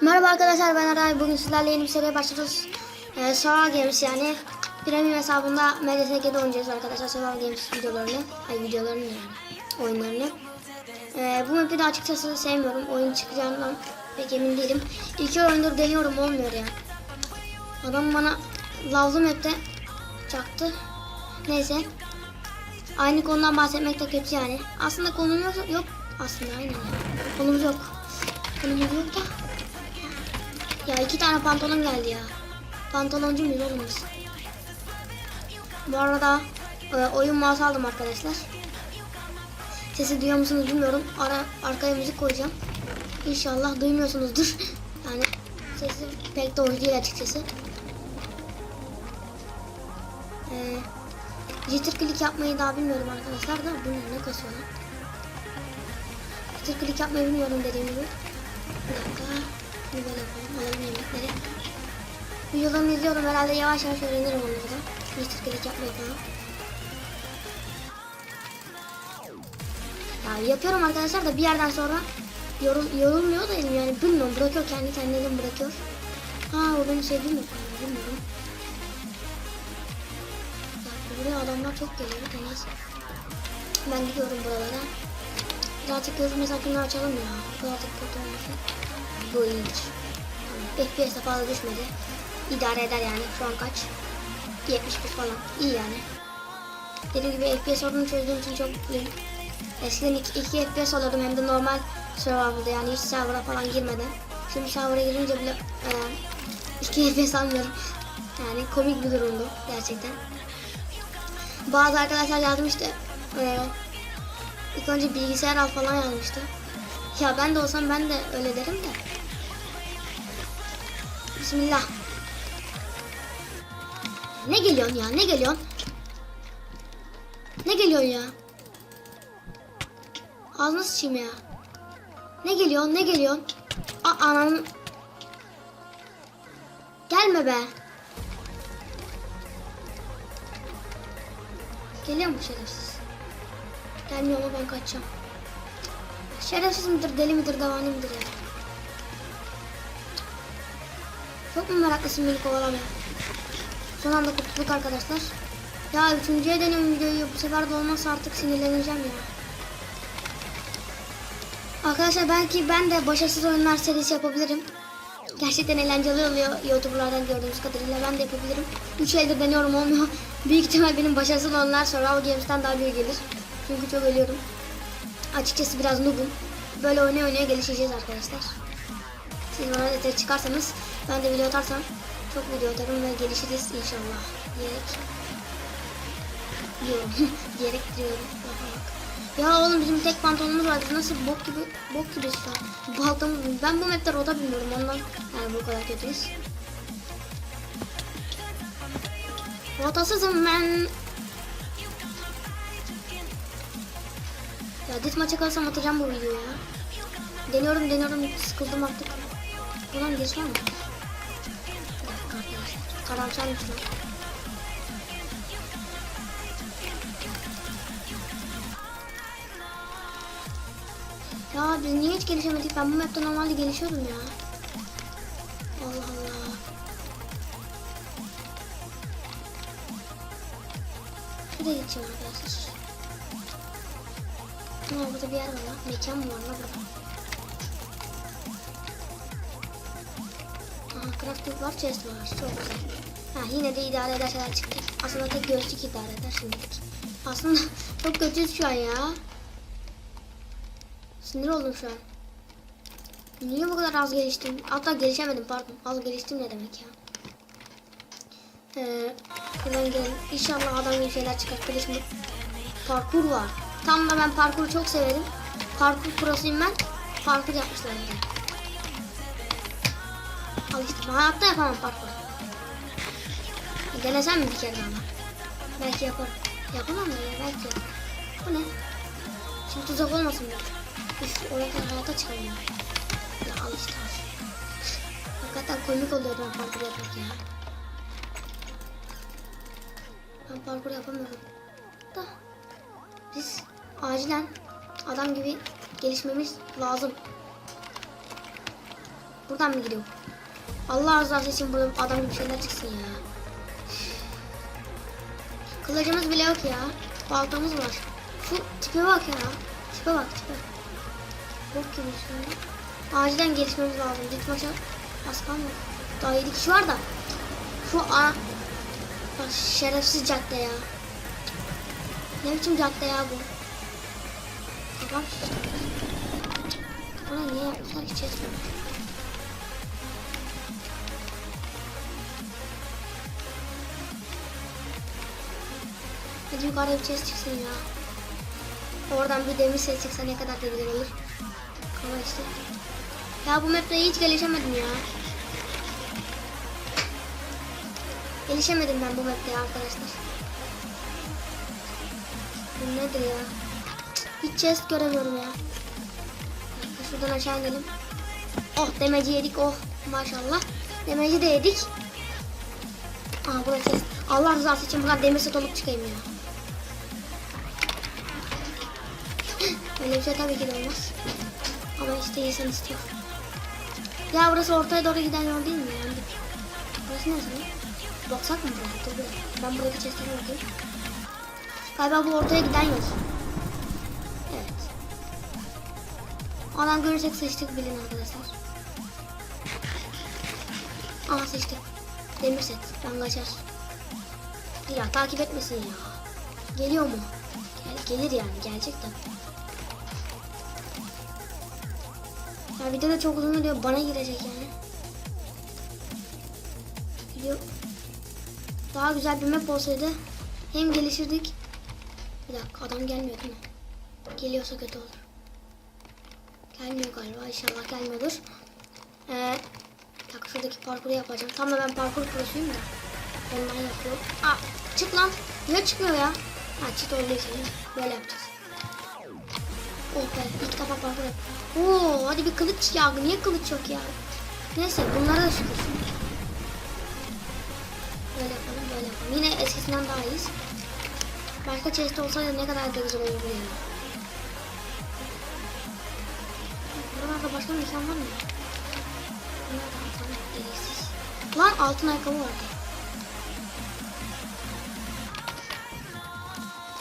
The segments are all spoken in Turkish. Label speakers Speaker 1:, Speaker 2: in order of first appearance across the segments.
Speaker 1: Merhaba arkadaşlar ben Aray. Bugün sizlerle yeni bir seriye başlıyoruz. Ee, Survival Games yani premium hesabında MDSG'de oynayacağız arkadaşlar Survival Games videolarını. Ay videolarını yani oyunlarını. Ee, bu map'i de açıkçası sevmiyorum. Oyun çıkacağından pek emin değilim. İki oyundur deniyorum olmuyor ya. Adam bana lavlı map'te çaktı. Neyse. Aynı konudan bahsetmek de kötü yani. Aslında konumuz yok. Aslında aynen. Konumuz yok. Konumuz yok da. Ya iki tane pantolon geldi ya. Pantoloncu muyuz oğlum biz? Bu arada e, oyun mouse aldım arkadaşlar. Sesi duyuyor musunuz bilmiyorum. Ara, arkaya müzik koyacağım. İnşallah duymuyorsunuzdur. Yani sesi pek de hoş değil açıkçası. Ee, jitter click yapmayı daha bilmiyorum arkadaşlar da bu ne kasıyor lan? Jitter click yapmayı bilmiyorum dediğim gibi. Bir dakika. Şunu böyle yapalım. Alalım yemekleri. Videolarını izliyorum. Herhalde yavaş yavaş öğrenirim onları da. Jitter click yapmayı falan. Ya yapıyorum arkadaşlar da bir yerden sonra yorul, yorulmuyor da yani bilmiyorum bırakıyor kendi kendine bırakıyor. Ha o sevdiğim yok galiba, bilmiyorum. Ya, buraya adamlar çok geliyor da neyse. Ben gidiyorum buralara. Birazcık gözüm sakını açalım ya. Birazcık kötü olmasın. Bu iyiymiş. FPS'e fazla düşmedi. İdare eder yani. Şu an kaç? 71 falan. İyi yani. Dediğim gibi FPS sorunu çözdüğüm için çok mutluyum. Eskiden 2, 2 FPS alıyordum hem de normal survival'da yani hiç server'a falan girmeden. Şimdi server'a girince bile e, 2 FPS almıyorum. Yani komik bir durumdu gerçekten. Bazı arkadaşlar yazmıştı. E, ilk önce bilgisayar al falan yazmıştı. Ya ben de olsam ben de öyle derim de. Bismillah. Ne geliyorsun ya? Ne geliyorsun? Ne geliyorsun ya? Ağzına sıçayım ya. Ne geliyor? Ne geliyor? Aa ananın. Gelme be. Geliyor mu şerefsiz? Gelmiyor ama ben kaçacağım. Şerefsiz midir, deli midir, davani midir ya? Çok mu meraklısın beni kovalamaya? Son anda kurtulduk arkadaşlar. Ya üçüncüye deniyorum videoyu. Bu sefer de olmazsa artık sinirleneceğim ya. Arkadaşlar belki ben de başarısız oyunlar serisi yapabilirim. Gerçekten eğlenceli oluyor YouTuber'lardan gördüğümüz kadarıyla ben de yapabilirim. 3 elde deniyorum olmuyor. Büyük ihtimal benim başarısız oyunlar Survival Games'ten daha büyük gelir. Çünkü çok ölüyorum. Açıkçası biraz noobum. Böyle oynaya oynaya gelişeceğiz arkadaşlar. Siz bana yeter çıkarsanız ben de video atarsam çok video atarım ve gelişiriz inşallah. Diyerek. Diyorum. Diyerek diyorum. Ya oğlum bizim tek pantolonumuz var. Biz nasıl bok gibi bok gibi an. Baltamız ben bu mapte rota bilmiyorum ondan yani bu kadar kötüyüz. Rotasızım ben. Ya dit maça kalsam atacağım bu videoyu ya. Deniyorum deniyorum sıkıldım artık. Ulan geç var mı? Bir dakika arkadaşlar. Karamsarmış lan. Ya biz niye hiç gelişemedik? Ben bu map'te normalde gelişiyorum ya. Şuraya geçeceğim arkadaşlar. Ha burada bir yer var. Mekan mı var lan burada? Aha crafting var, chest var. Çok güzel. Ha yine de idare eder şeyler çıktı. Aslında tek gözlük idare eder şimdilik. Aslında çok kötüyüz şu an ya. Sinir oldum şu an. Niye bu kadar az geliştim? Hatta gelişemedim pardon. Az geliştim ne demek ya? Ee, buradan gelelim. İnşallah adam gibi şeyler çıkar. Bir de şimdi parkur var. Tam da ben parkuru çok severim. Parkur prosuyum ben. Parkur yapmışlar bir. Al ben hayatta yapamam parkur. Denesem mi bir kere daha? Belki yaparım. Yapamam ya belki yaparım. Bu ne? Şimdi tuzak olmasın bu. Üf, oraya kadar hayata çıkayım ya. Al işte. Hakikaten komik oluyor ben parkur yapmak ya. Ben parkur yapamıyorum. Da biz acilen adam gibi gelişmemiz lazım. Buradan mı gidiyor? Allah rızası için burada adam gibi şeyler çıksın ya. Kılıcımız bile yok ya. Baltamız var. Şu tipe bak ya. Tipe bak tipe. Bok gibi şöyle. Acilen gelişmemiz lazım. Dik maça az kalmadı. Daha 7 kişi var da. Şu a Şerefsiz cadde ya. Ne biçim cadde ya bu? Şişti. Buna niye yapmışlar ki çizmiyor? Hadi yukarıda bir chest çıksın ya. Oradan bir demir set çıksa ne kadar da güzel olur. Ama işte. Ya bu map'te hiç gelişemedim ya. Gelişemedim ben bu map'te arkadaşlar. Bu nedir ya? Hiç chest göremiyorum ya. Şuradan aşağı inelim. Oh demeci yedik oh maşallah. Demeci de yedik. Aa burası chest. Allah rızası için buradan demir set olup çıkayım ya. Öyle bir şey tabii ki de olmaz. Ama işte insan istiyor. Ya burası ortaya doğru giden yol değil mi? Yani burası neresi lan? Baksak mı buraya? Dur bir. Ben buradaki chestlere bakayım. Galiba bu ortaya giden yol. Evet. Alan görürsek sıçtık bilin arkadaşlar. Aha sıçtık. Demir set. Ben kaçar. Ya takip etmesin ya. Geliyor mu? Gel, gelir yani. Gelecek tabii. Ya video da çok uzun oluyor. Bana girecek yani. Video daha güzel bir map olsaydı hem gelişirdik. Bir dakika adam gelmiyor değil mi? Geliyorsa kötü olur. Gelmiyor galiba. İnşallah gelmiyordur. Ee, dakika şuradaki parkuru yapacağım. Tam da ben parkur prosuyum da. Ondan yapıyorum. Aa, çık lan. Niye çıkmıyor ya? Ha çıt olduysa böyle yapacağız. Oh be ilk defa parkur yap. Oo hadi bir kılıç ya. Niye kılıç yok ya? Neyse bunlara da şükür. Yine eskisinden daha iyiyiz. Başka chest olsaydı ne kadar da güzel olurdu ya. Buralarda başka mekan var mı? Lan altın ayakkabı vardı.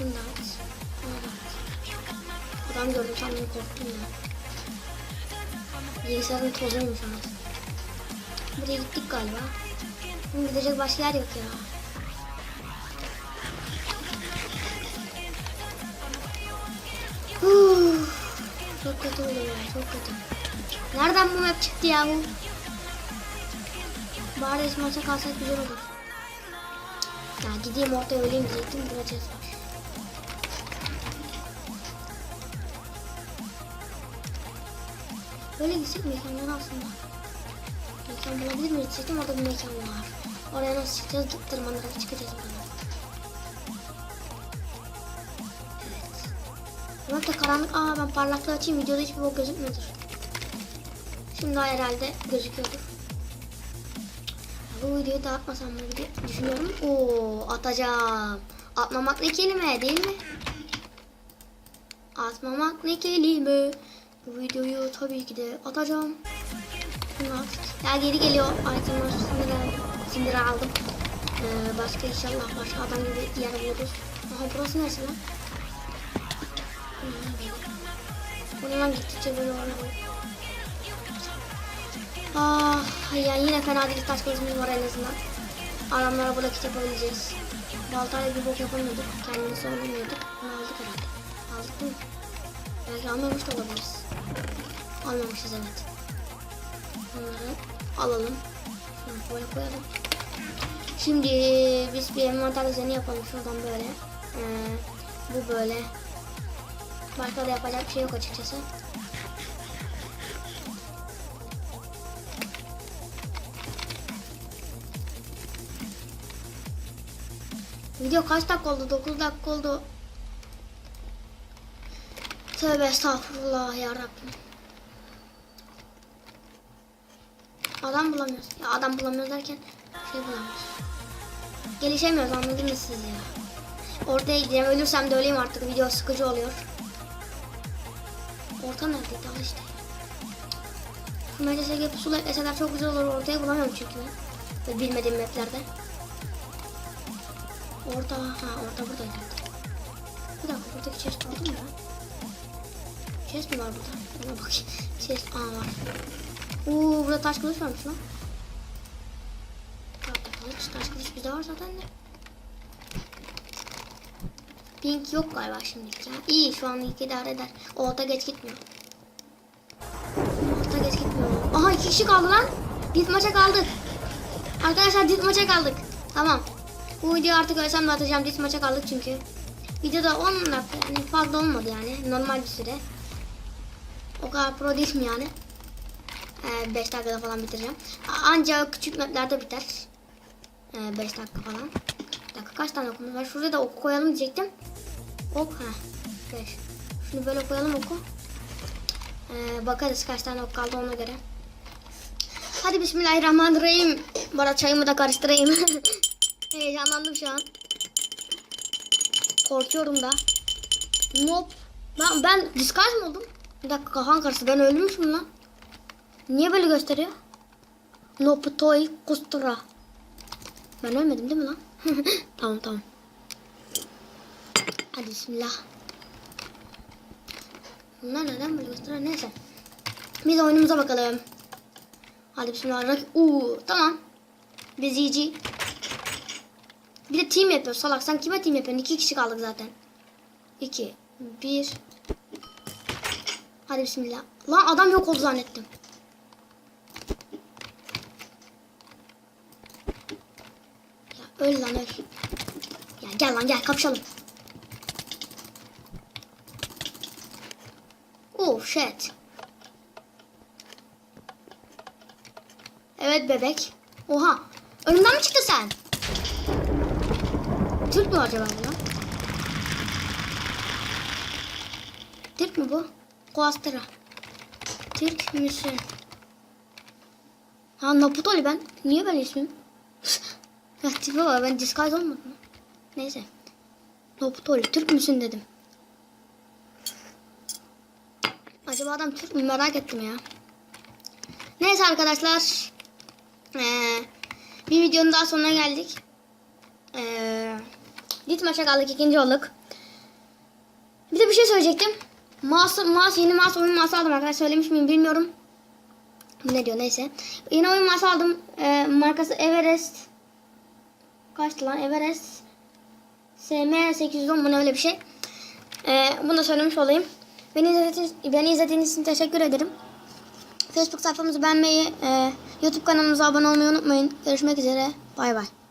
Speaker 1: At. Adam gördüm sandım korktum ya. Bilgisayarın tozuymuş anasını. Buraya gittik galiba. Gidecek başka yer yok ya. Çok kötü oluyor ya, çok kötü. Nereden bu map çıktı ya bu? Bari maça kalsak güzel olur. Ya gideyim ortaya öleyim diyecektim. Var. Böyle gitsek mekanlar aslında. Mekan bulabilir miyiz? Diyecektim orada bir mekan var. Oraya nasıl çıkacağız? Tırmanarak çıkacağız oradan. Ama da karanlık. Aa ben parlaklığı açayım. Videoda hiçbir bok gözükmüyordur. Şimdi herhalde gözüküyordur. Bu videoyu dağıtmasam mı diye düşünüyorum. Oo atacağım. Atmamak ne kelime değil mi? Atmamak ne kelime. Bu videoyu tabii ki de atacağım. Ya geri geliyor. Arkadaşlar sindir, sindir aldım. Ee, başka inşallah başka adam gibi yer buluruz. Aha burası neresi lan? Bu ne lan gittikçe böyle var. Ah ya yine fena değil taş kılıcımız var en azından. Adamlara blokit yapabileceğiz. Baltayla bir bok yapamıyorduk. Kendimizi savunamıyorduk. Bunu aldık herhalde. Aldık değil mi? Belki almamış da olabiliriz. Almamışız evet. Bunları alalım. Şunu böyle koyalım. Şimdi biz bir envanter düzeni yapalım şuradan böyle. Ee, bu böyle. Başka da yapacak bir şey yok açıkçası. Video kaç dakika oldu? 9 dakika oldu. Tövbe estağfurullah ya. Adam bulamıyoruz. Ya adam bulamıyoruz derken şey bulamıyoruz. Gelişemiyoruz anladınız siz ya. Ortaya. Ölürsem de öleyim artık. Video sıkıcı oluyor. Orta neredeydi? Al işte. Şu MCSG pusula ekleseler çok güzel olur. Ortaya bulamıyorum çünkü ben. Bilmediğim maplerde. Orta, ha orta burada herhalde. Bir dakika buradaki chest oldu mu ya? Chest mi var burada? Ona bakayım. Chest, aa var. Oo burada taş kılıç varmış lan. Tahta kılıç, taş kılıç bizde var zaten de. Pink yok galiba şimdilik ya. İyi şu an ilk idare eder. O ota geç gitmiyor. Ota geç gitmiyor. Aha iki kişi kaldı lan. Dit maça kaldık. Arkadaşlar dit maça kaldık. Tamam. Bu videoyu artık ölsem de atacağım. Dit maça kaldık çünkü. Videoda 10 dakika yani fazla olmadı yani. Normal bir süre. O kadar pro değilim yani. 5 dakikada falan bitireceğim. Ancak küçük maplerde biter. 5 dakika falan. Bir dakika kaç tane okumuz var? Şurada da oku koyalım diyecektim. Ok ha. 5. Şunu böyle koyalım oku. Ee, bakarız kaç tane ok kaldı ona göre. Hadi bismillahirrahmanirrahim. Bana çayımı da karıştırayım. Heyecanlandım şu an. Korkuyorum da. Nope. Ben, ben disguise mi oldum? Bir dakika kafam karıştı. Ben ölmüşüm lan. Niye böyle gösteriyor? Nope toy kustura. Ben ölmedim değil mi lan? tamam tamam. Hadi bismillah. Bunlar neden böyle gösteriyor? Neyse. Biz oyunumuza bakalım. Hadi bismillah. Rak- Uuu tamam. Biz GG. Bir de team yapıyor salak. Sen kime team yapıyorsun? İki kişi kaldık zaten. İki. Bir. Hadi bismillah. Lan adam yok oldu zannettim. Ya öl lan öl. Ya gel lan gel kapışalım. Oh shit. Evet bebek. Oha. Önümden mi çıktın sen? Türk mü acaba bu lan? Türk mü bu? Koastera. Türk müsün? Ha Naputoli ben. Niye ben ismim? ya tipe var ben disguise olmadım? Neyse. Naputoli Türk müsün dedim. Acaba adam Türk mü merak ettim ya. Neyse arkadaşlar. Ee, bir videonun daha sonuna geldik. Ee, Lit maça kaldık ikinci olduk. Bir de bir şey söyleyecektim. Mouse, mouse yeni mouse oyun mouse aldım arkadaşlar söylemiş miyim bilmiyorum. Ne diyor neyse. Yeni oyun mouse aldım. Ee, markası Everest. Kaçtı lan Everest. SM810 mu ne öyle bir şey. Ee, bunu da söylemiş olayım. Beni izlediğiniz, beni izlediğiniz için teşekkür ederim. Facebook sayfamızı beğenmeyi, e, YouTube kanalımıza abone olmayı unutmayın. Görüşmek üzere. Bay bay.